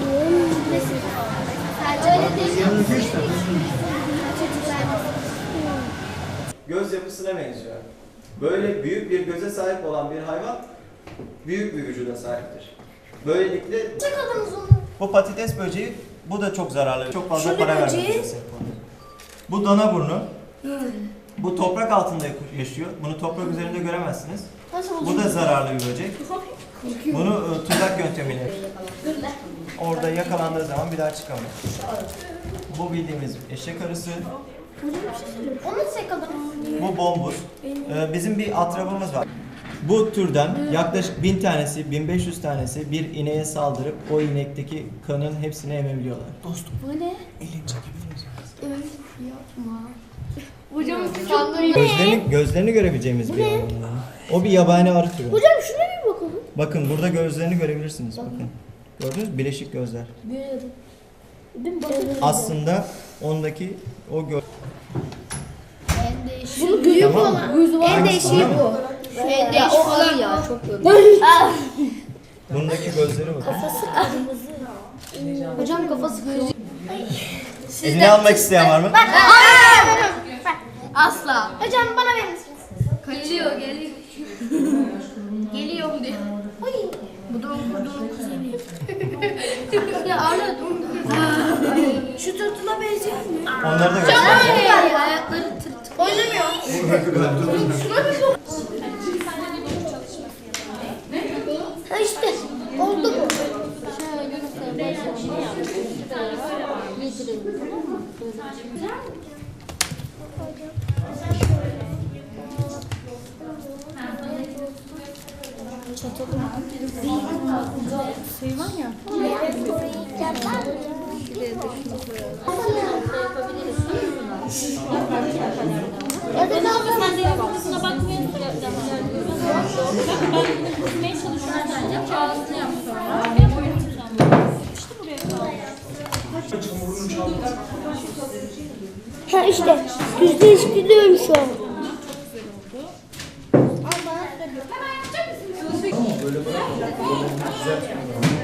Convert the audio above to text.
balığın nesi? Öyle değil. Göz yapısına benziyor. Böyle büyük bir göze sahip olan bir hayvan büyük bir vücuda sahiptir. Böylelikle bu patates böceği bu da çok zararlı. Çok fazla Şöyle para böceği- oluyor. Bu dana burnu. Bu toprak altında yaşıyor. Bunu toprak üzerinde göremezsiniz. Nasıl Bu da zararlı bir böcek. Bunu e, tuzak yöntemiyle orada yakalandığı zaman bir daha çıkamaz. Bu bildiğimiz eşek arısı. Onu çıkalım. Bu bombuz. Ee, bizim bir atrabımız var. Bu türden yaklaşık 1000 tanesi, 1500 tanesi bir ineğe saldırıp o inekteki kanın hepsini emebiliyorlar. Dostum Bu ne? elini çekebilir misin? Evet, yapma. Hocam sandım. Gözlerini, gözlerini görebileceğimiz bir hayvan. O bir yabani arı türü. Hocam şuna bir bakalım. Bakın burada gözlerini görebilirsiniz. Bakın. Gördünüz mü? Bileşik gözler. Bakın. Aslında ondaki o göz... En değişik. Bunu Tamam mı? olan. En Hangisi, değişik buna mı? bu. En değişik o olan ya çok Bundaki gözleri bakın. Hocam kafası kırıcı. Elini almak isteyen var mı? Asla. Hocam bana verir misiniz? Geliyor, geliyor. Geliyorum diyor. Bu da okuduğun kuzeni. ya Arnold Şu tırtıla benziyor mu? Onları da göster. Öyle ayakları tırtık. Oynamıyor. Ha işte oldu bu. Şöyle mesela Çatalı Şey var ya. Ya da? Sen de bakmıyorsun. Ben üzmeye çalışıyorum sadece. Ağzını yap sonra. Benim boyum tutacağım. İşte buraya kaldı. Ha işte yüzde yüz gülüyorum şu an. Böyle bırak. Güzel.